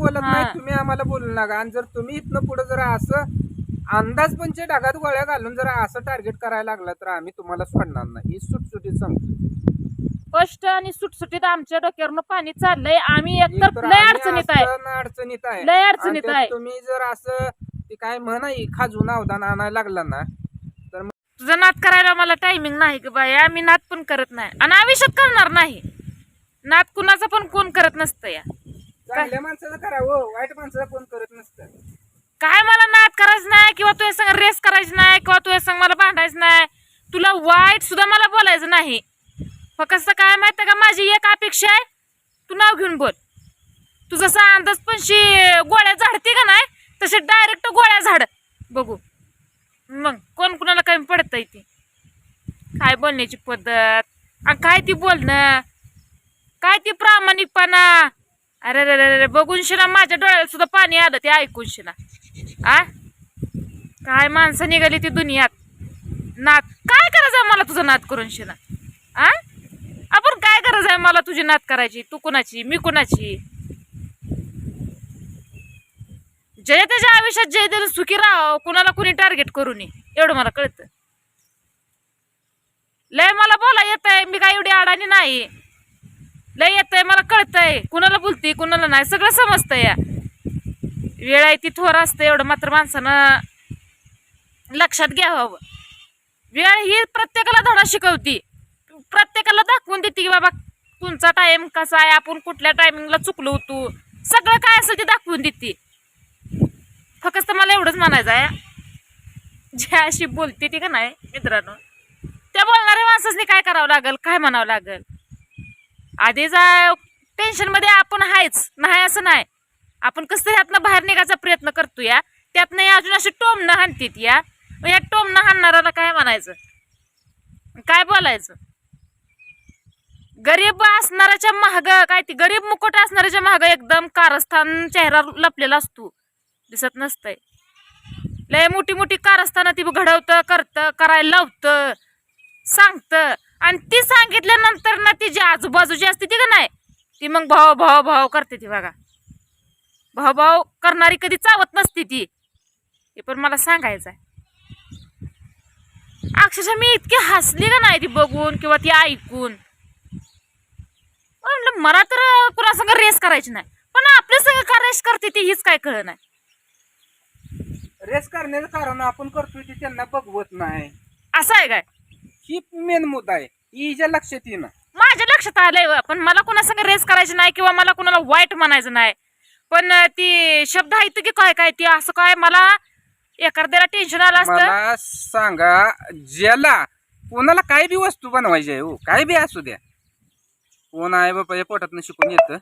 बोलत. नाही तुम्ही आम्हाला बोलू नका. आणि जर तुम्ही इथनं पुढे जर असं अंदाज पंचे ढगात गोळ्या घालून जर असं टार्गेट करायला लागला तर आम्ही तुम्हाला सोडणार नाही. ही सुटसुटीत सांगतो स्पष्ट आणि सुटसुटीत आमच्या डोक्यावरनं पाणी चाललंय. आम्ही एकतर लय अडचणीत आहे. अडचणीत आहे. लय आणि अडचणीत त्यात आहे. तुम्ही जर असं ते काय म्हणाई खाजून अवदान आणायला लागला ना तर तुझा नाद करायला मला टायमिंग नाही ग बाई. आम्ही नाद पण करत नाही. आणि आयुष्यात करणार नाही. नाद कुणाचा पण कोण करत नसतं या. चांगल्या माणसाचं करा हो वाईट माणसाचं कोण करत नसतं. काय मला नाद करायचं नाही किंवा तुझ्या संग रेस करायची नाही किंवा तुझ्या संग मला भांडायचं नाही? तुला वाईट सुद्धा मला बोलायचं नाही. फक्त काय माहिती का? माझी एक अपेक्षा आहे. तू नाव घेऊन बोल. तू जसा अंदाज पणशी गोळ्या झाडते का नाही? तसे डायरेक्ट गोळ्या झाड. बघू. मग कोण कुणाला कमी पडतंय ती? काय बोलण्याची पद्धत? आणि काय ती बोलणं? काय ती प्रामाणिकपणा? अरे अरे अरे रे बघून शिना माझ्या डोळ्याला सुद्धा पाणी आलं ते ऐकून शिना आ? काय माणसं निघाली ती दुनियात? नाद काय करायचं आहे मला तुझं नाद करून शिना आ? आपण काय करायचं आहे मला तुझी नात करायची? तू कुणाची? मी कुणाची? जय त्याच्या आयुष्यात जय त्याला सुखी राहावं कुणाला कुणी टार्गेट करू नये एवढं मला कळतं. लय मला बोला येत आहे मी काय एवढी अडाणी नाही. लय येतंय मला कळतंय. कुणाला बोलते कुणाला नाही सगळं समजतंय. या वेळ आहे ती थोर असते एवढं मात्र माणसानं लक्षात घ्यावं. वेळ ही प्रत्येकाला धडा शिकवती. प्रत्येकाला दाखवून देते की बाबा तुमचा टाइम कसा आहे आपण कुठल्या टायमिंगला चुकलो होतो. सगळं काय असेल ते दाखवून देते. फक्त मला एवढंच म्हणायचं आहे. जे अशी बोलते ती का नाही मित्रांनो. त्या बोलणाऱ्या माणसाने काय करावं लागेल काय म्हणावं लागेल? आधी जा टेन्शनमध्ये आपण आहेच. नाही असं नाही. आपण कसं तरी यातनं बाहेर निघायचा प्रयत्न करतो या. त्यातनं या अजून अशी टोमणं हाणतीत या. मग या टोमनं हाणणाऱ्याला काय म्हणायचं? काय बोलायचं? गरीब असणाऱ्याच्या महाग काय ती गरीब मुकुट असणाऱ्याच्या महाग एकदम कारस्थान चेहरा लपलेला असतो. दिसत नसतंय. लय मोठी मोठी कारस्थानं ती घडवतं करतं करायला लावतं सांगतं. आणि ती सांगितल्यानंतर ना ती जी आजूबाजूची असते ती का नाही ती मग भाव भाव भाव करते ती बघा. भाव भाव करणारी कधी चावत नसते ती. हे पण मला सांगायचं आहे अक्षरशः मी इतकी हसली का नाही ती बघून किंवा ती ऐकून? म्हणलं मला तर कुणा संग रेस करायची नाही. पण आपल्या संग का रेस करते ती हीच काय कळ नाही. रेस करण्याचं कारण आपण करतोय ते त्यांना बघवत नाही. असं आहे काय? ही मेन मुद्दा आहे. ही हिच्या लक्षात येईना. माझ्या लक्षात आलंय व, पण मला कुणा संग रेस करायची नाही किंवा मला कुणाला वाईट म्हणायचं नाही. पण अं, ती शब्द आहेत की काय काय ती असं काय मला एखाद्याला टेन्शन आलं असतं? मला सांगा ज्याला कोणाला काय बी वस्तू बनवायची आहे हो काय बी असू द्या. कोण आहे बाबा या पोटातनं शिकून येतं.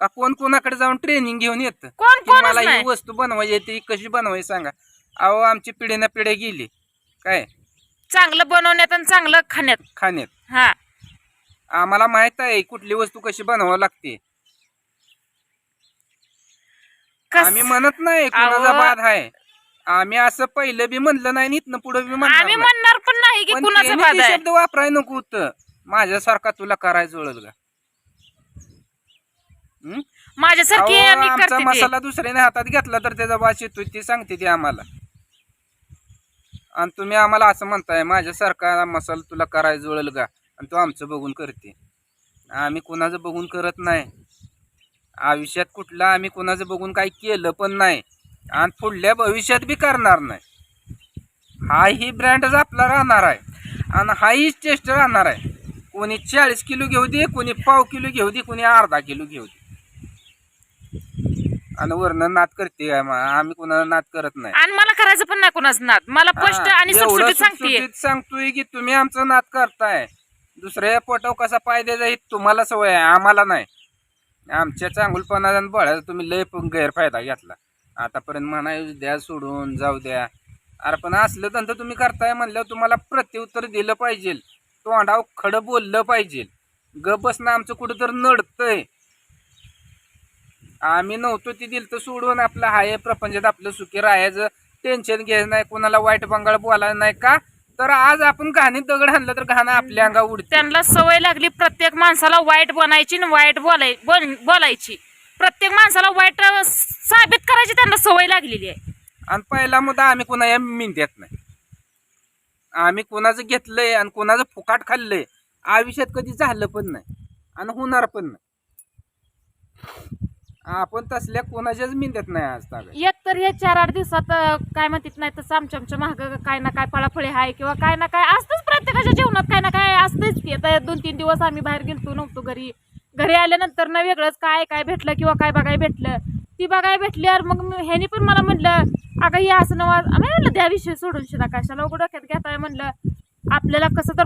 का कोण कोणाकडे जाऊन ट्रेनिंग घेऊन येतं? कोण की कोणच मला नाही. ही वस्तू बनवायची आहे ती कशी बनवायची सांगा. अहो आमची पिढी ना पिढ्या गेली. काय? चांगलं बनवण्यात आणि चांगलं खाण्यात. खाण्यात. हा. आम्हाला माहीत आहे कुठली वस्तू कशी बनवावी लागते. कस आम्ही म्हणत नाही कुणाचा अहो. बाद आहे. आम्ही असं पहिलं बी म्हणलं नाही आणि इथनं पुढे बी म्हणणार आम्ही नाही. म्हणणार पण नाही की पण कुणाचा त्याने आहे. शब्द वापराय नको होतं. माझ्यासारखा तुला करायचं जुळल का हं? माझ्यासारखी अहो, आम्ही आमचा करते ते. मसाला दुसऱ्याने हातात घेतला तर त्याचा वास येतोय ते सांगते ती आम्हाला. आणि तुम्ही आम्हाला असं म्हणताय माझ्यासारखा मसाला तुला करायला जुळल का? आणि तू आमचं बघून करते. आम्ही कुणाचं बघून करत नाही. आयुष्यात कुठलं आम्ही कुणाचं बघून काही केलं पण नाही. आणि पुढल्या भविष्यात बी करणार नाही. हा ही ब्रँडच आपला राहणार आहे. आणि हा ही टेस्ट राहणार आहे. कोणी चाळीस किलो घेऊ दे कोणी पाव किलो घेऊ दे कोणी अर्धा किलो घेऊ दे. आणि वरनं नाद करते? आम्ही कोणाला नाद करत नाही. आणि मला करायचं पण नाही कुणाचं नाद. मला स्पष्ट हा, आणि एवढं सुटसुटीत सांगते. सुटसुटीत सांगतोय की तुम्ही आमचा नाद करताय. दुसऱ्या पोटाव कसा पाय द्यायचा ही तुम्हाला सवय आहे आम्हाला नाही. आमच्या चांगुलपणाचा आणि बळाचा तुम्ही लय पण गैरफायदा घेतला. आतापर्यंत म्हणा द्या सोडून जाऊ द्या. अरे पण असलं धंदा तुम्ही करताय म्हणल्यावर तुम्हाला प्रत्युत्तर दिलं पाहिजे. तोंडाव खडं बोललं पाहिजे. ग बसणं आमचं कुठं तर नडतंय. आम्ही नव्हतो ती दिलं तर सोडून आपलं हाय प्रपंचात आपलं सुखी राहायचं. टेन्शन घ्यायचं नाही कोणाला वाईट बंगाळ बोलायला नाही का? तर आज आपण घाणीत दगड हाणलं तर घाणं आपल्या अंगा उडते त्यांना सवय लागली प्रत्येक माणसाला वाईट बनायची आणि वाईट बोलाय बोल- बोलायची. प्रत्येक माणसाला वाईट अं, साबित करायची त्यांना सवय लागलेली आहे. आणि पहिला मुद्दा आम्ही कुणा या मिंद्यात नाही. आम्ही कुणाचं घेतलंय आणि कुणाचं फुकाट खाल्लंय आयुष्यात कधी झालं पण नाही आणि होणार पण नाही. आपण तसल्या कोणाच्याच मिंदत नाही आज ताग एक तर हे चार आठ दिवसात अं, काय म्हणतात नाही तसं आमच्या आमच्या माग काय ना काय फळाफळे आहे किंवा काय ना काय असतंच प्रत्येकाच्या जीवनात काय ना काय असतंच की. आता दोन तीन दिवस आम्ही बाहेर गेलतो नव्हतो घरी. घरी आल्यानंतर ना वेगळंच काय काय भेटलं किंवा काय बघाय भेटलं. ती बघाय भेटल्यावर मग मी- ह्यानी पण मला म्हणलं अगं हे असं नवा आम्ही म्हणलं त्या विषय सोडून शिरा कशाला उघड डोक्यात घेताय? म्हणलं आपल्याला कसं तर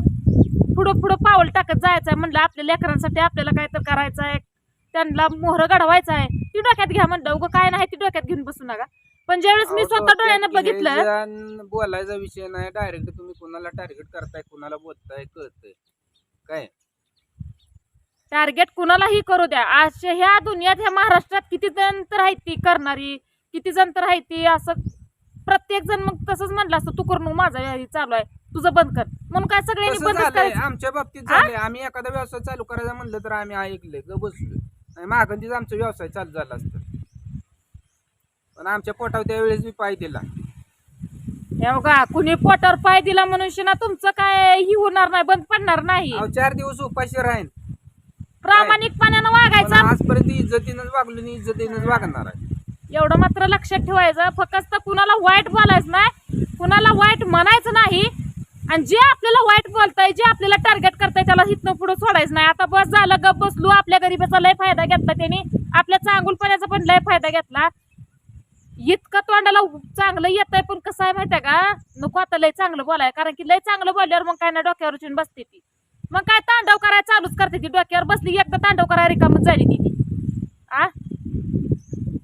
पुढं पुढं पाऊल टाकत जायचं आहे म्हणलं आपल्या लेकरांसाठी आपल्याला काय तर करायचं आहे त्यांना मोहर घडवायचं आहे. ती डोक्यात घ्या म्हणलं उगं काय नाही ती डोक्यात घेऊन बसू नका. पण ज्यावेळेस मी स्वतः डोळ्यानं बघितलं बोलायचा विषय नाही. डायरेक्ट तुम्ही कुणाला टार्गेट करताय कुणाला बोलताय कळतंय. काय? टार्गेट कुणालाही करू द्या. आज ह्या दुनियात ह्या महाराष्ट्रात किती जण तर आहेत ती करणारी किती जण तर आहेत ती असं प्रत्येक जण मग तसंच म्हणलं असतं तू करून माझा चालू आहे तुझं बंद कर. म्हणून काय सगळ्यांनी तसं बंदच झालंय. करायचं? आमच्या बाबतीत झालंय. आम्ही एखादा व्यवसाय चालू करायचा म्हणलं तर आम्ही ऐकलंय ग बसलोय. आणि मागंदीच आमचा व्यवसाय चालू झाला असतं. पण आमच्या पोटावर त्यावेळेस मी पाय दिला. हे बघा कुणी पोटावर पाय दिला म्हणून शिना तुमचं काय ही होणार नाही बंद पडणार नाही. अहो, चार दिवस उपाशी राहीन. प्रामाणिकपणानं पण वागायचं आजपर्यंत इज्जतीनंच वागलो आणि इज्जतीनंच वागणार आहे. एवढं मात्र लक्षात ठेवायचं. फक्त कुणाला वाईट बोलायचं नाही कुणाला वाईट म्हणायचं नाही आणि जे आपल्याला वाईट बोलताय जे आपल्याला टार्गेट करताय त्याला हिथनं पुढे सोडायचं नाही. आता बस झालं गप बसलो आपल्या गरीबाचा लय फायदा घेतला त्यांनी. आपल्या चांगुलपणाचा पण लय फायदा घेतला. इतकं तोंडाला चांगलं येत आहे पण कसं आहे माहितीये का? नको आता लय चांगलं बोलाय कारण की लय चांगलं बोलल्यावर मग काय ना डोक्यावर उचलून बसते ती. मग काय तांडव करायला चालूच करते ती. डोक्यावर बसली एकदा तांडव करायला रिकामच झाली ती. ती. आ?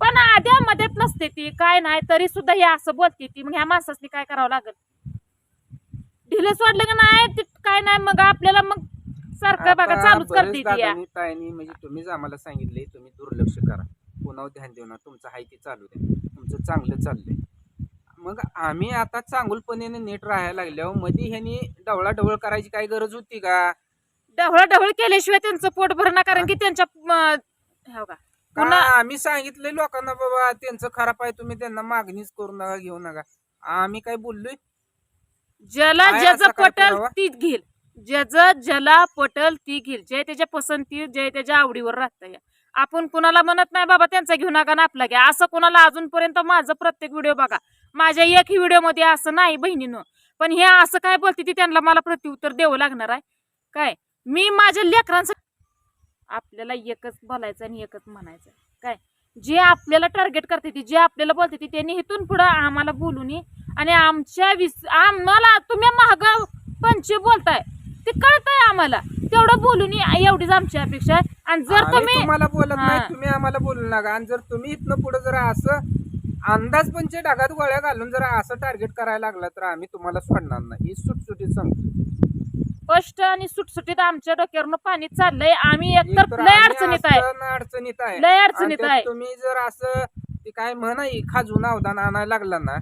पण आद्या मध्येच नसते ती. काय नाही तरी सुद्धा हे असं बोलते ती. मग ह्या माणसाने काय करावं लागल? ढिलं सोडलं का नाही? ते काय नाही मग आपल्याला मग सारखं बघा चालूच करते ती या दादांनी, ताईंनी म्हणजे तुम्हीच आम्हाला सांगितले तुम्ही दुर्लक्ष करा. पुन्हा ध्यान देऊ नका तुमचं हाय ते चालू द्या. तुमचं चांगलं चाललंय. मग आम्ही आता चांगुलपणेने नीट राहायला लागल्यावर मध्ये ह्यांनी डवळा डवळ करायची काय गरज होती का? ढवळ ढवळ केल्याशिवाय त्यांचं पोट भरणं कारण की त्यांच्या म, हो का का पुन्हा आम्ही सांगितलंय लोकांना बाबा त्यांचं खराब आहे तुम्ही त्यांना मागणीच करू नका घेऊ नका. आम्ही काय बोललोय ज्याला काय ज्याचं असं काय पटल? ती घेईल. ज्याचं ज्याला पटल ती घेईल. जे त्याच्या पसंती जे त्याच्या आवडीवर राहतं या आपण कुणाला म्हणत नाही बाबा त्यांचा घेऊ नका ना आपला घ्या. असं कुणाला अजूनपर्यंत माझं प्रत्येक व्हिडिओ बघा. माझ्या एकही व्हिडिओमध्ये असं नाही बहिणीनं. पण हे असं काय बोलते ती त्यांना मला प्रत्युत्तर द्यावं लागणार आहे? काय? मी माझ्या लेकरांसाठी आपल्याला एकच बोलायचं आणि एकच म्हणायचं काय? जे आपल्याला टार्गेट करते ती जे आपल्याला बोलते ती त्यांनी इथून पुढं आम्हाला बोलून आणि आमच्या विस आम्हाला तुम्ही महाग पंचे बोलताय. ते कळतंय आम्हाला. तेवढं बोलून एवढीच आमची अपेक्षा आहे. आणि जर तुम्ही तुम्हाला बोलत नाही. तुम्ही आम्हाला बोलू नका. आणि जर तुम्ही इथनं पुढे जर असं अंदाज पंचे ढगात गोळ्या घालून जर असं टार्गेट करायला लागला तर आम्ही तुम्हाला सोडणार नाही. ही सुटसुटीत सांगतो स्पष्ट आणि सुटसुटीत आमच्या डोक्यावरनं पाणी चाललंय. आम्ही एकतर लय अडचणीत आहे. अडचणीत आहे. लय अडचणीत आहे. तुम्ही जर असं ते काय म्हणाई खाजून अवदान आणायला लागला ना